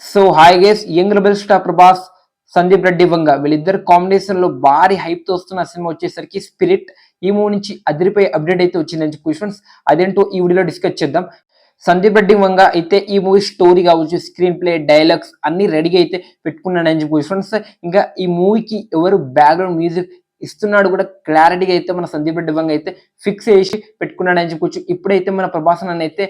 So hi guys young rebel star Prabhas Sandeep Reddy Vanga. వీళ్ళిద్దరు కాంబినేషన్లో భారీ హైప్తో వస్తున్న సినిమా వచ్చేసరికి స్పిరిట్ ఈ మూవీ నుంచి అదిరిపోయే అప్డేట్ అయితే వచ్చిందని క్వశ్చన్స్ అదేంటో ఈ వీడియోలో డిస్కస్ చేద్దాం. సందీప్ రెడ్డి వంగ అయితే ఈ మూవీ స్టోరీ కావచ్చు స్క్రీన్ ప్లే డైలాగ్స్ అన్ని రెడీగా అయితే పెట్టుకున్నాడని చెప్పి ఫ్రెండ్స్ ఇంకా ఈ మూవీకి ఎవరు బ్యాక్గ్రౌండ్ మ్యూజిక్ ఇస్తున్నాడు కూడా క్లారిటీగా అయితే మన సందీప్ రెడ్డి వంగ అయితే ఫిక్స్ చేసి పెట్టుకున్నాడని చెప్పొచ్చు. ఇప్పుడైతే మన ప్రభాసన్ అయితే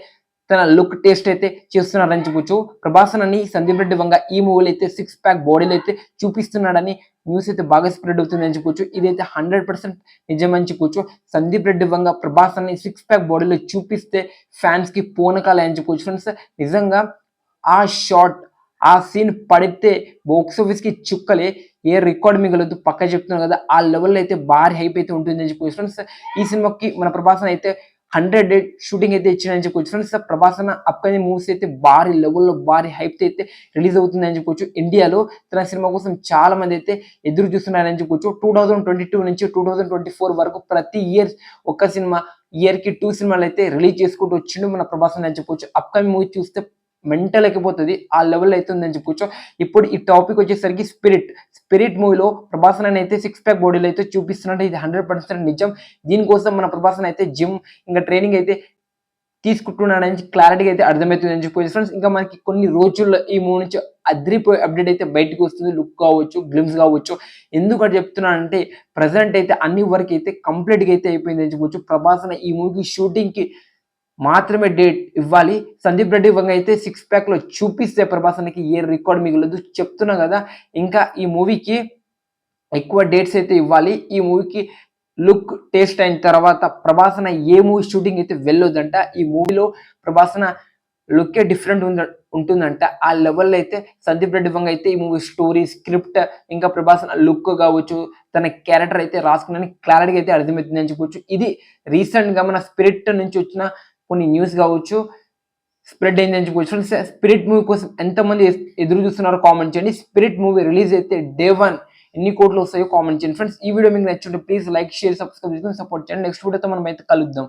తన లుక్ టేస్ట్ అయితే చేస్తున్నారని చెప్పొచ్చు. ప్రభాసన్ అని సందీప్ రెడ్డి వంగ ఈ మూవీలో అయితే సిక్స్ ప్యాక్ బాడీలు అయితే చూపిస్తున్నాడని న్యూస్ అయితే బాగా స్ప్రెడ్ అవుతుందని చెప్పొచ్చు. ఇదైతే హండ్రెడ్ పర్సెంట్ నిజమని చెప్పొచ్చు. సందీప్ రెడ్డి వంగ ప్రభాసన్ అని సిక్స్ ప్యాక్ బాడీలో చూపిస్తే ఫ్యాన్స్కి పూనకాలే అని చెప్పొచ్చు. ఫ్రెండ్స్ నిజంగా ఆ షాట్ ఆ సీన్ పడితే బాక్స్ ఆఫీస్కి చుక్కలే. ఏ రికార్డ్ మిగలదు పక్క చెప్తున్నాను కదా. ఆ లెవెల్లో అయితే భారీ హైప్ అయితే ఉంటుందని చెప్పి ఫ్రెండ్స్ ఈ సినిమాకి మన ప్రభాసన్ అయితే హండ్రెడ్ డేట్ షూటింగ్ అయితే ఇచ్చిందని చెప్పొచ్చు ఫ్రెండ్స్ ప్రభాసన అప్కమింగ్ మూవీస్ అయితే భారీ లెవెల్లో భారీ హైప్ అయితే రిలీజ్ అవుతుందని చెప్పొచ్చు ఇండియాలో తన సినిమా కోసం చాలా మంది అయితే ఎదురు చూస్తున్నారని చెప్పుకోవచ్చు. టూ థౌజండ్ ట్వంటీ టూ నుంచి టూ థౌజండ్ ట్వంటీ ఫోర్ వరకు ప్రతి ఇయర్ ఒక్క సినిమా ఇయర్కి టూ సినిమాలు అయితే రిలీజ్ చేసుకుంటూ వచ్చిండు మన ప్రభాస్ అని చెప్పొచ్చు అప్కమింగ్ మూవీ చూస్తే మెంటల్ ఎక్కిపోతుంది ఆ లెవెల్ అవుతుందని చెప్పుకోవచ్చు ఇప్పుడు ఈ టాపిక్ వచ్చేసరికి స్పిరిట్ స్పిరిట్ మూవీలో ప్రభాసన్ అయితే సిక్స్ ప్యాక్ బాడీలో అయితే చూపిస్తున్నట్టు ఇది హండ్రెడ్ పర్సెంట్ నిజం. దీనికోసం మన ప్రభాసన్ అయితే జిమ్ ఇంకా ట్రైనింగ్ అయితే తీసుకుంటున్నాడని క్లారిటీగా అయితే అర్థమవుతుందని చెప్పొచ్చు ఫ్రెండ్స్ ఇంకా మనకి కొన్ని రోజుల్లో ఈ మూవీ నుంచి అదిరిపోయే అప్డేట్ అయితే బయటకు వస్తుంది. లుక్ కావచ్చు గ్లిమ్స్ కావచ్చు. ఎందుకంటే చెప్తున్నానంటే ప్రజెంట్ అయితే అన్ని వరకు అయితే కంప్లీట్గా అయితే అయిపోయిందని చెప్పొచ్చు ప్రభాసన ఈ మూవీ షూటింగ్కి మాత్రమే డేట్ ఇవ్వాలి. సందీప్ రెడ్డి వంగ అయితే సిక్స్ ప్యాక్లో చూపిస్తే ప్రభాసనకి ఏ రికార్డ్ మిగలదు. చెప్తున్నా కదా ఇంకా ఈ మూవీకి ఎక్కువ డేట్స్ అయితే ఇవ్వాలి. ఈ మూవీకి లుక్ టేస్ట్ అయిన తర్వాత ప్రభాసన ఏ మూవీ షూటింగ్ అయితే వెళ్ళొద్దంట ఈ మూవీలో ప్రభాసన లుక్కే డిఫరెంట్ ఉంద ఉంటుందంట. ఆ లెవెల్లో అయితే సందీప్ రెడ్డి వంగ అయితే ఈ మూవీ స్టోరీ స్క్రిప్ట్ ఇంకా ప్రభాసన లుక్ కావచ్చు తన క్యారెక్టర్ అయితే రాసుకున్నాను క్లారిటీగా అయితే అర్థమవుతుంది అని చెప్పొచ్చు. ఇది రీసెంట్గా మన స్పిరిట్ నుంచి వచ్చిన కొన్ని న్యూస్ కావచ్చు స్ప్రెడ్ అయిందని చెప్పొచ్చు. స్పిరిట్ మూవీ కోసం ఎంతమంది ఎదురు చూస్తున్నారో కామెంట్ చేయండి. స్పిరిట్ మూవీ రిలీజ్ అయితే డే వన్ ఎన్ని కోట్లు వస్తాయో కామెంట్ చేయండి. ఫ్రెండ్స్ ఈ వీడియో మీకు నచ్చుంటే ప్లీజ్ లైక్ షేర్ సబ్స్క్రైబ్ చేసుకుని సపోర్ట్ చేయండి. నెక్స్ట్ వీడియోతో మనం అయితే కలుద్దాం.